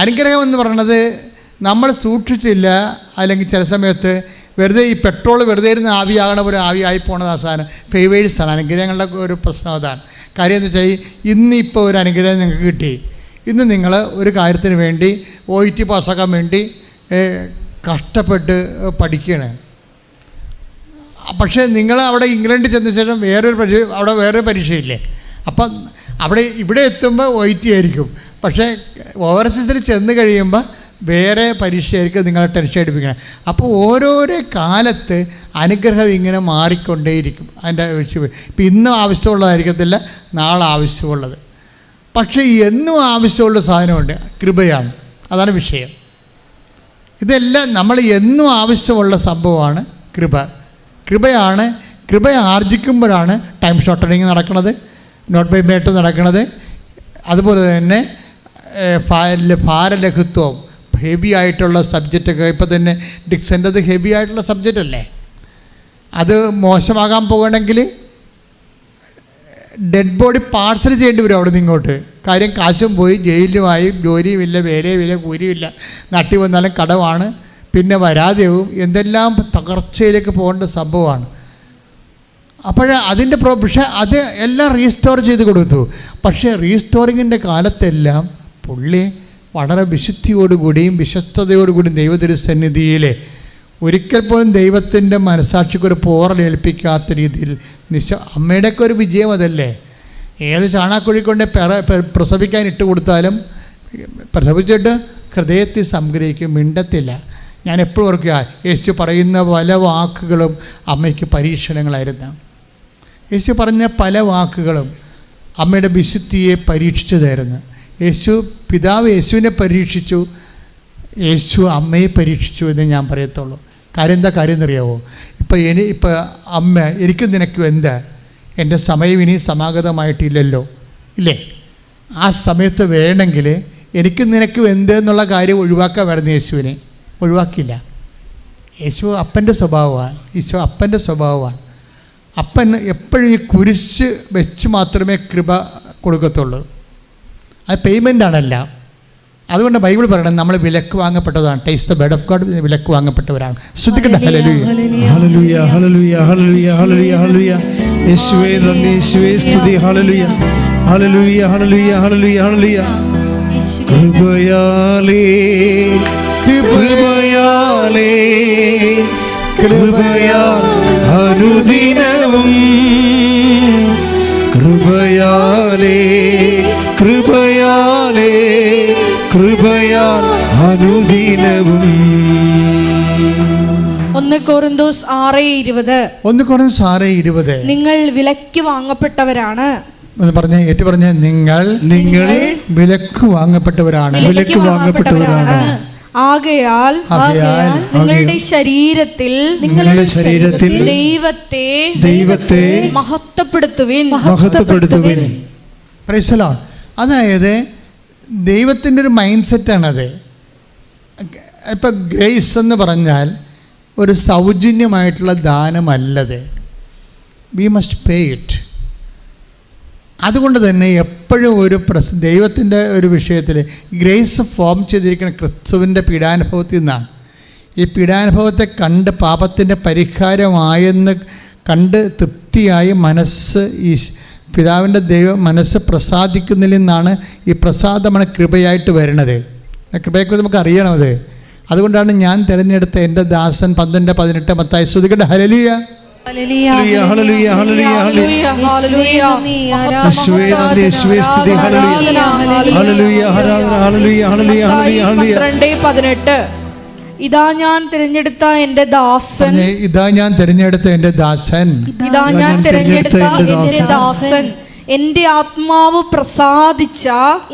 അനുഗ്രഹം എന്ന് പറയുന്നത് നമ്മൾ സൂക്ഷിച്ചില്ല അല്ലെങ്കിൽ ചില സമയത്ത് വെറുതെ ഈ പെട്രോൾ വെറുതെ ഇരുന്ന് ആവിയാകണ പോലെ ആവിയായി പോണത് സാധനം. ഫേവേഴ്സാണ് അനുഗ്രഹങ്ങളുടെ ഒരു പ്രശ്നം അതാണ്. കാര്യം എന്ന് വെച്ചാൽ ഇന്നിപ്പോൾ ഒരു അനുഗ്രഹം നിങ്ങൾക്ക് കിട്ടി. ഇന്ന് നിങ്ങൾ ഒരു കാര്യത്തിന് വേണ്ടി ഒ ഇ ടി പാസ്സാക്കാൻ വേണ്ടി കഷ്ടപ്പെട്ട് പഠിക്കുകയാണ് പക്ഷേ നിങ്ങൾ അവിടെ ഇംഗ്ലണ്ടിൽ ചെന്ന ശേഷം വേറൊരു പരീക്ഷ അവിടെ വേറൊരു പരീക്ഷയില്ലേ? അപ്പം അവിടെ ഇവിടെ എത്തുമ്പോൾ ഒ ടി ആയിരിക്കും. പക്ഷേ ഓവർസീസിൽ ചെന്ന് കഴിയുമ്പോൾ വേറെ പരീക്ഷയായിരിക്കും നിങ്ങളെ ടെൻഷൻ അടിപ്പിക്കണം. അപ്പോൾ ഓരോരോ കാലത്ത് അനുഗ്രഹം ഇങ്ങനെ മാറിക്കൊണ്ടേയിരിക്കും. അതിന്റെ ഇപ്പം ഇന്നും ആവശ്യമുള്ളതായിരിക്കത്തില്ല നാളെ ആവശ്യമുള്ളത്. പക്ഷേ എന്നും ആവശ്യമുള്ള സാധനമുണ്ട്. കൃപയാണ്. അതാണ് വിഷയം. ഇതെല്ലാം നമ്മൾ എന്നും ആവശ്യമുള്ള സംഭവമാണ് കൃപ. കൃപയാണ്. കൃപ ആർജിക്കുമ്പോഴാണ് ടൈം ഷോർട്ടനിങ് നടക്കുന്നത് നോട്ട് ബൈ മേട്ട് നടക്കുന്നത് അതുപോലെ തന്നെ ഭാരലഘുത്വം ഹെവി ആയിട്ടുള്ള സബ്ജക്റ്റൊക്കെ ഇപ്പോൾ തന്നെ ഡിക്സന്റെത് ഹെവി ആയിട്ടുള്ള സബ്ജക്റ്റ് അല്ലേ? അത് മോശമാകാൻ പോകണമെങ്കിൽ ഡെഡ് ബോഡി പാർസൽ ചെയ്യേണ്ടി വരും അവിടെ ഇങ്ങോട്ട്. കാര്യം കാശും പോയി ജയിലുമായി ജോലിയുമില്ല വേലയുമില്ല കൂലിയുമില്ല. നാട്ടിൽ വന്നാലും കടമാണ് പിന്നെ വരാതെയാവും എന്തെല്ലാം തകർച്ചയിലേക്ക് പോകേണ്ട സംഭവമാണ്. അപ്പോൾ അതിന്റെ പ്രോ പക്ഷേ അത് എല്ലാം റീസ്റ്റോർ ചെയ്ത് കൊടുത്തു. പക്ഷേ റീസ്റ്റോറിങ്ങിന്റെ കാലത്തെല്ലാം പുള്ളി വളരെ വിശുദ്ധിയോടുകൂടിയും വിശ്വസ്തയോടുകൂടിയും ദൈവതിരുസന്നിധിയിൽ ഒരിക്കൽ പോലും ദൈവത്തിന്റെ മനസാക്ഷിക്ക് ഒരു പോറലേൽപ്പിക്കാത്ത രീതിയിൽ നിശ അമ്മയുടെയൊക്കെ ഒരു വിജയം അതല്ലേ? ഏത് ചാണാക്കുഴി കൊണ്ട് പെറ പ്രസവിക്കാൻ ഇട്ട് കൊടുത്താലും പ്രസവിച്ചിട്ട് ഹൃദയത്തിൽ സംഗ്രഹിക്കും മിണ്ടത്തില്ല. ഞാൻ എപ്പോഴും ഓർക്കുക യേശു പറയുന്ന പല വാക്കുകളും അമ്മയ്ക്ക് പരീക്ഷണങ്ങളായിരുന്നു. യേശു പറഞ്ഞ പല വാക്കുകളും അമ്മയുടെ വിശുദ്ധിയെ പരീക്ഷിച്ചതായിരുന്നു. യേശു പിതാവ് യേശുവിനെ പരീക്ഷിച്ചു. യേശു അമ്മയെ പരീക്ഷിച്ചു എന്ന് ഞാൻ പറയത്തുള്ളൂ. കാര്യം എന്താ കാര്യം എന്നറിയാവോ? ഇപ്പം ഇനി ഇപ്പം അമ്മ എനിക്കും നിനക്കും എന്താ? എന്റെ സമയം ഇനി സമാഗതമായിട്ടില്ലല്ലോ. ഇല്ലേ? ആ സമയത്ത് വേണമെങ്കിൽ എനിക്കും നിനക്കും എന്ത് എന്നുള്ള കാര്യം ഒഴിവാക്കാൻ വേണമെന്ന് യേശുവിനെ. ഒഴിവാക്കില്ല യേശു അപ്പന്റെ സ്വഭാവമാണ്. യേശു അപ്പന്റെ സ്വഭാവമാണ്. അപ്പൻ എപ്പോഴും ഈ കുരിശ് വെച്ച് മാത്രമേ കൃപ കൊടുക്കത്തുള്ളൂ. അത് പേയ്മെന്റ് ആണല്ല. അതുകൊണ്ട് ബൈബിൾ പറയണം നമ്മൾ വിലക്ക് വാങ്ങപ്പെട്ടതാണ്. Taste the bed of God വിലക്ക് വാങ്ങപ്പെട്ടവരാണ്. ശ്രദ്ധിക്കട്ടെ ഹല്ലേലൂയ ഹല്ലേലൂയ. ഹല്ലേലൂയ. ഹല്ലേലൂയ കൃപയാൽ അനുദിനവും. ഒന്ന് കോറിന്തോസ് ആറ് ഇരുപത്. ഒന്ന് കോറിന്തോസ് സാറേ ഇരുപത്. നിങ്ങൾ വിലക്ക് വാങ്ങപ്പെട്ടവരാണ്. എന്ന് പറഞ്ഞ് ഏറ്റു പറഞ്ഞ നിങ്ങൾ നിങ്ങൾ വിലക്ക് വാങ്ങപ്പെട്ടവരാണ്. വിലക്ക് വാങ്ങപ്പെട്ടവരാണ്. ആകയാൽ നിങ്ങളുടെ ശരീരത്തിൽ നിങ്ങളുടെ ശരീരത്തിൽ ദൈവത്തെ ദൈവത്തെ മഹത്വപ്പെടുത്തുവിൻ. മഹത്വപ്പെടുത്തുവിൻ. അതായത് ദൈവത്തിന്റെ ഒരു മൈൻഡ് സെറ്റാണത് ഇപ്പം ഗ്രേസ് എന്ന് പറഞ്ഞാൽ ഒരു സൗജന്യമായിട്ടുള്ള ദാനമല്ലത്. വി മസ്റ്റ് പേ ഇറ്റ് അതുകൊണ്ട് തന്നെ എപ്പോഴും ഒരു പ്രസ് ദൈവത്തിന്റെ ഒരു വിഷയത്തിൽ ഗ്രേസ് ഫോം ചെയ്തിരിക്കുന്ന ക്രിസ്തുവിന്റെ പീഡാനുഭവത്തിൽ നിന്നാണ്. ഈ പീഡാനുഭവത്തെ കണ്ട് പാപത്തിന്റെ പരിഹാരമായെന്ന് കണ്ട് തൃപ്തിയായി മനസ്സ് ഈ പിതാവിന്റെ ദൈവ മനസ്സ് പ്രസാദിക്കുന്നതിൽ നിന്നാണ് ഈ പ്രസാദമാണ് കൃപയായിട്ട് വരുന്നത്. ആ കൃപയെക്കുറിച്ച് നമുക്ക് അറിയണമത് അതുകൊണ്ടാണ് ഞാൻ തിരഞ്ഞെടുത്ത എന്റെ ദാസൻ പന്ത്രണ്ട് പതിനെട്ട് മത്തായി. ശ്രുതികട്ടെ ഹരലിയ പന്ത്രണ്ട് പതിനെട്ട്. ഇതാ ഞാൻ തിരഞ്ഞെടുത്ത എന്റെ ദാസൻ. ഇതാ ഞാൻ തിരഞ്ഞെടുത്ത എന്റെ ദാസൻ. ഇതാ ഞാൻ തിരഞ്ഞെടുത്ത എന്റെ ദാസൻ. എന്റെ ആത്മാവ് പ്രസാദിച്ച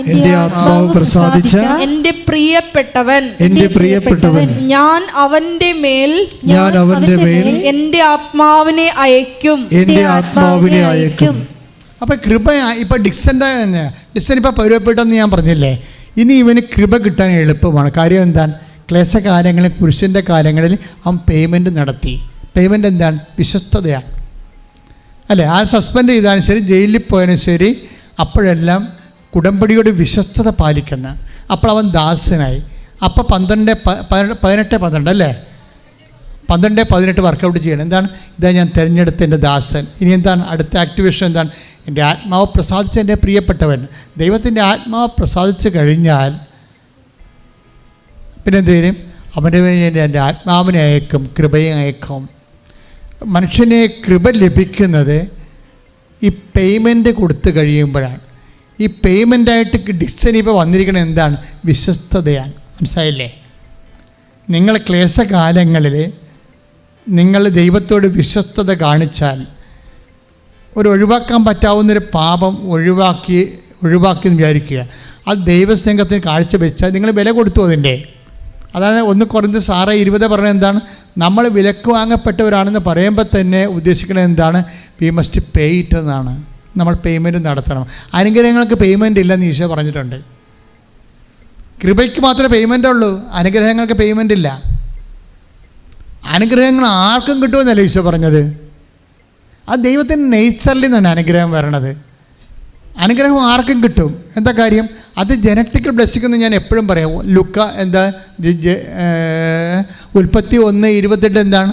എന്റെ ആത്മാവ് പ്രസാദിച്ച എന്റെ പ്രിയപ്പെട്ടവൻ. എന്റെ പ്രിയപ്പെട്ടവൻ. ഞാൻ അവന്റെ മേൽ ഞാൻ അവന്റെ മേൽ എന്റെ ആത്മാവിനെ അയക്കും. എന്റെ ആത്മാവിനെ അയക്കും. അപ്പൊ കൃപ ഇപ്പൊ ഡിക്സന്റെ ഡിക്സൻ ഇപ്പൊ പൗരപ്പെട്ടെന്ന് പരുവപ്പെട്ടെന്ന് ഞാൻ പറഞ്ഞില്ലേ? ഇനി ഇവന് കൃപ കിട്ടാൻ എളുപ്പമാണ്. കാര്യം എന്താണ്? ക്ലേശ കാര്യങ്ങളിൽ പുരുഷന്റെ കാര്യങ്ങളിൽ അവൻ പേയ്മെന്റ് നടത്തി. പേയ്മെന്റ് എന്താണ്? വിശ്വസ്തതയാണ്. അല്ലേ? ആ സസ്പെൻഡ് ചെയ്താലും ശരി ജയിലിൽ പോയാലും ശരി അപ്പോഴെല്ലാം കുടമ്പടിയുടെ വിശ്വസ്തത പാലിക്കുന്ന. അപ്പോൾ അവൻ ദാസനായി. അപ്പോൾ പന്ത്രണ്ട് പതിനെട്ട് പന്ത്രണ്ട് അല്ലേ? പന്ത്രണ്ട് പതിനെട്ട് വർക്കൗട്ട് ചെയ്യണം. എന്താണ്? ഇതാണ് ഞാൻ തിരഞ്ഞെടുത്ത എന്റെ ദാസൻ. ഇനി എന്താണ്? അടുത്ത ആക്ടിവേഷൻ എന്താണ്? എന്റെ ആത്മാവ് പ്രസാദിച്ച എന്റെ പ്രിയപ്പെട്ടവൻ. ദൈവത്തിന്റെ ആത്മാവ് പ്രസാദിച്ച് കഴിഞ്ഞാൽ പിന്നെ ചെയ്യും അവന്റെ മേൽ എന്റെ ആത്മാവിനെ അയക്കും കൃപയെ അയക്കും. മനുഷ്യനെ കൃപ ലഭിക്കുന്നത് ഈ പേയ്മെന്റ് കൊടുത്തു കഴിയുമ്പോഴാണ്. ഈ പേയ്മെന്റായിട്ട് ഡിക്സൺ ഇപ്പോൾ വന്നിരിക്കുന്നത് എന്താണ്? വിശ്വസ്തതയാണ്. മനസ്സിലായില്ലേ? നിങ്ങൾ ക്ലേശകാലങ്ങളിൽ നിങ്ങൾ ദൈവത്തോട് വിശ്വസ്തത കാണിച്ചാൽ ഒരു ഒഴിവാക്കാൻ പറ്റാവുന്നൊരു പാപം ഒഴിവാക്കി ഒഴിവാക്കി എന്ന് വിചാരിക്കുക. അത് ദൈവസ്നേഹത്തിന് കാഴ്ചവെച്ചാൽ നിങ്ങൾ വില കൊടുത്തു അതിന്റെ. അതാണ് ഒന്ന് കുറഞ്ഞ് സാറേ ഇരുപത് പറഞ്ഞത് എന്താണ്? നമ്മൾ വിലക്ക് വാങ്ങപ്പെട്ടവരാണെന്ന് പറയുമ്പോൾ തന്നെ ഉദ്ദേശിക്കുന്നത് എന്താണ്? വി മസ്റ്റ് പേ ഇറ്റ് എന്നാണ്. നമ്മൾ പേയ്മെന്റ് നടത്തണം. അനുഗ്രഹങ്ങൾക്ക് പേയ്മെന്റ് ഇല്ലെന്ന് ഈശോ പറഞ്ഞിട്ടുണ്ട്. കൃപയ്ക്ക് മാത്രമേ പേയ്മെന്റ് ഉള്ളൂ. അനുഗ്രഹങ്ങൾക്ക് പേയ്മെന്റ് ഇല്ല. അനുഗ്രഹങ്ങൾ ആർക്കും കിട്ടുമെന്നല്ലേ ഈശോ പറഞ്ഞത്? അത് ദൈവത്തിന്റെ നേച്ചറിൽ നിന്നാണ് അനുഗ്രഹം വരണത്. അനുഗ്രഹം ആർക്കും കിട്ടും. എന്താ കാര്യം? അത് ജനറ്റിക്കൽ ബ്ലെസ്സിംഗ് എന്ന് ഞാൻ എപ്പോഴും പറയാം. ലുക്ക എന്താ? ഉൽപ്പത്തി ഒന്ന് ഇരുപത്തെട്ട് എന്താണ്?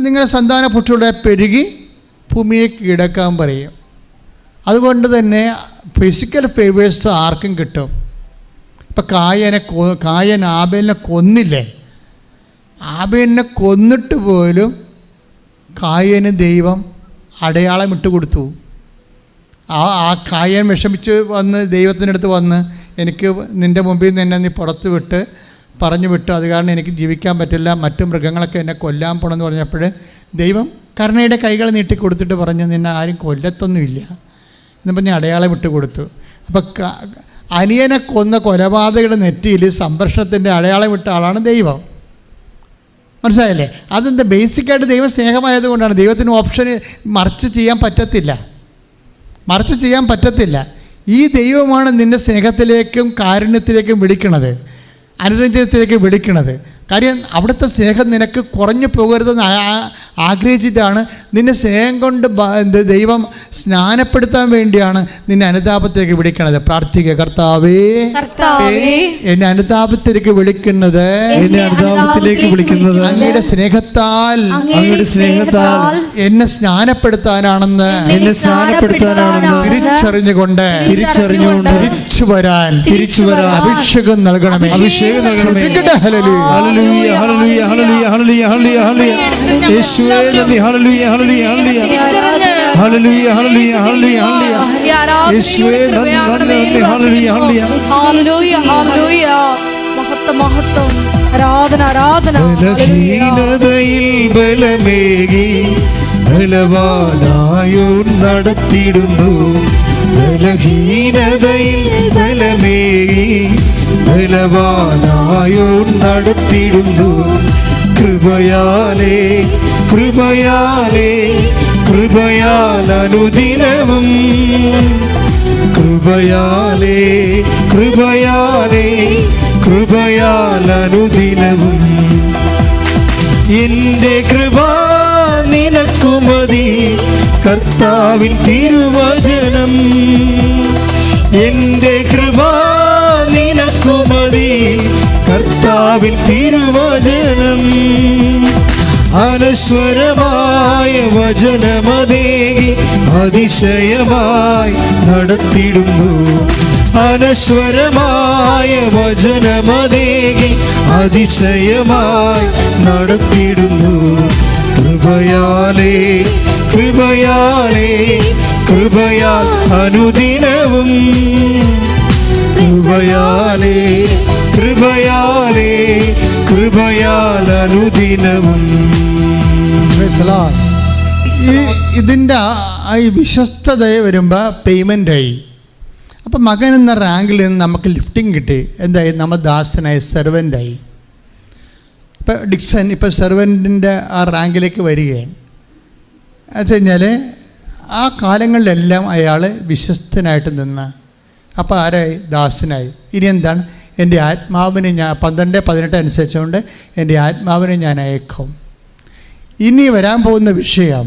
നിങ്ങളുടെ സന്താന പുഷ്ടിയുടെ പെരുകി ഭൂമിയെ കിടക്കാൻ പറയും. അതുകൊണ്ട് തന്നെ ഫിസിക്കൽ ഫേവേഴ്സ് ആർക്കും കിട്ടും. ഇപ്പം കായനെ കൊ കായൻ ആബേലിനെ കൊന്നില്ലേ? ആബേലിനെ കൊന്നിട്ട് പോലും കായന് ദൈവം അടയാളം ഇട്ട് കൊടുത്തു ആ ആ കായൻ വിഷമിച്ച് വന്ന് ദൈവത്തിന്റെ അടുത്ത് വന്ന് എനിക്ക് നിന്റെ മുമ്പിൽ നിന്ന് എന്നെ നീ പുറത്ത് വിട്ട് പറഞ്ഞു വിട്ടു. അത് കാരണം എനിക്ക് ജീവിക്കാൻ പറ്റില്ല. മറ്റു മൃഗങ്ങളൊക്കെ എന്നെ കൊല്ലാൻ പോകണമെന്ന് പറഞ്ഞപ്പോൾ ദൈവം കരുണയുടെ കൈകൾ നീട്ടി കൊടുത്തിട്ട് പറഞ്ഞു നിന്നെ ആരും കൊല്ലത്തൊന്നുമില്ല. എന്ന് പറഞ്ഞ് അടയാളം വിട്ട് കൊടുത്തു. അപ്പോൾ അനിയനെ കൊന്ന കൊലപാതകയുടെ നെറ്റിയിൽ സംരക്ഷണത്തിന്റെ അടയാളം വിട്ട ആളാണ് ദൈവം. മനസ്സിലായില്ലേ? അതെന്താ? ബേസിക്കായിട്ട് ദൈവം സ്നേഹമായതുകൊണ്ടാണ്. ദൈവത്തിന് ഓപ്ഷൻ മറിച്ച് ചെയ്യാൻ പറ്റത്തില്ല. മറിച്ച് ചെയ്യാൻ പറ്റത്തില്ല. ഈ ദൈവമാണ് നിന്നെ സ്നേഹത്തിലേക്കും കാരുണ്യത്തിലേക്കും വിളിക്കണത്. അനുരഞ്ജനത്തിലേക്ക് വിളിക്കണത്. കാര്യം അവിടുത്തെ സ്നേഹം നിനക്ക് കുറഞ്ഞു പോകരുതെന്ന് ആഗ്രഹിച്ചിട്ടാണ് നിന്നെ സ്നേഹം കൊണ്ട് ദൈവം സ്നാനപ്പെടുത്താൻ വേണ്ടിയാണ് നിന്നെ അനുതാപത്തേക്ക് വിളിക്കണത് പ്രാർത്ഥിക്കുക കർത്താവേ കർത്താവേ എന്നെ അനുതാപത്തിലേക്ക് വിളിക്കുന്നത്. എന്നെ അനുതാപത്തിലേക്ക് വിളിക്കുന്നത്. അങ്ങയുടെ സ്നേഹത്താൽ അങ്ങയുടെ സ്നേഹത്താൽ എന്നെ സ്നാനപ്പെടുത്താനാണെന്ന് എന്നെ സ്നാനപ്പെടുത്താനാണെന്ന് തിരിച്ചറിഞ്ഞുകൊണ്ട് തിരിച്ചറിഞ്ഞുകൊണ്ട് തിരിച്ചു വരാൻ തിരിച്ചു വരാൻ അഭിഷേകം നൽകണമേ. അഭിഷേകം നൽകണമേ. ഹല്ലേലൂയ. Hallelujah. Hallelujah hallelujah hallelujah hallelujah ഹല്ലേലൂയ. യേശുവേ നന്ദി. ഹല്ലേലൂയ hallelujah hallelujah. Hallelujah hallelujah hallelujah ഹല്ലേലൂയ യേശുവേ നന്ദി നന്ദി ഹല്ലേലൂയ ഹല്ലേലൂയ ഹല്ലേലൂയ, ഹല്ലേലൂയ. മഹത്വം മഹത്വം ആരാധന ആരാധന. ബലഹീനതയിൽ ബലമേകി ബലവാനായോ നടത്തിടുന്നു. ബലഹീനതയിൽ ബലമേകി ബലവാനായോ നടത്തിടുന്നു. കൃപയാലേ കൃപയാലേ കൃപയാൽ അനുദിനവും. കൃപയാലേ കൃപയാലേ കൃപയാൽ അനുദിനവും. എന്റെ കൃപ നിനക്കുമതി കർത്താവിൻ തിരുവചനം. എന്റെ കൃപ നിനക്കുമതി കർത്താവിൻ തിരുവചനം. അനശ്വരമായ വചനമതേകി അതിശയമായി നടത്തിടുന്നു. അനശ്വരമായ വചനമതേകി അതിശയമായി നടത്തിടുന്നു. കൃപയാലേ കൃപയാലേ കൃപയാൽ അനുദിനവും. കൃപയാലേ കൃപയാലേ കൃപയാൽ അനുദിനവും. ഈ ഇതിന്റെ ഈ വിശ്വസ്തതയെ വരുമ്പോൾ പേയ്മെന്റായി അപ്പം മകൻ എന്ന റാങ്കിൽ നിന്ന് നമുക്ക് ലിഫ്റ്റിംഗ് കിട്ടി. എന്തായി? നമ്മൾ ദാസനായി സെർവന്റായി ഇപ്പം ഡിക്സൺ ഇപ്പോൾ സെർവന്റിന്റെ ആ റാങ്കിലേക്ക് വരികയാണ്. എന്ന് കഴിഞ്ഞാൽ ആ കാലങ്ങളിലെല്ലാം അയാൾ വിശ്വസ്തനായിട്ട് നിന്ന്. അപ്പോൾ ആരായി? ദാസനായി. ഇനി എന്താണ്? എന്റെ ആത്മാവിനെ ഞാൻ പന്ത്രണ്ട് പതിനെട്ട് അനുസരിച്ചുകൊണ്ട് എന്റെ ആത്മാവിനെ ഞാൻ അയക്കും. ഇനി വരാൻ പോകുന്ന വിഷയം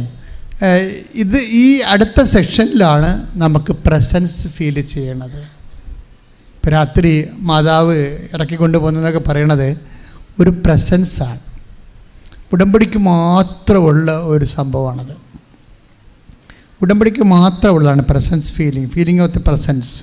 ഇത് ഈ അടുത്ത സെക്ഷനിലാണ് നമുക്ക് പ്രസൻസ് ഫീൽ ചെയ്യണത്. ഇപ്പം രാത്രി മാതാവ് ഇറക്കി കൊണ്ടുപോകുന്നതൊക്കെ പറയണത് ഒരു പ്രസൻസാണ് ഉടമ്പടിക്ക് മാത്രമുള്ള ഒരു സംഭവമാണത്. ഉടമ്പടിക്ക് മാത്രമുള്ളതാണ് presence feeling feeling of the presence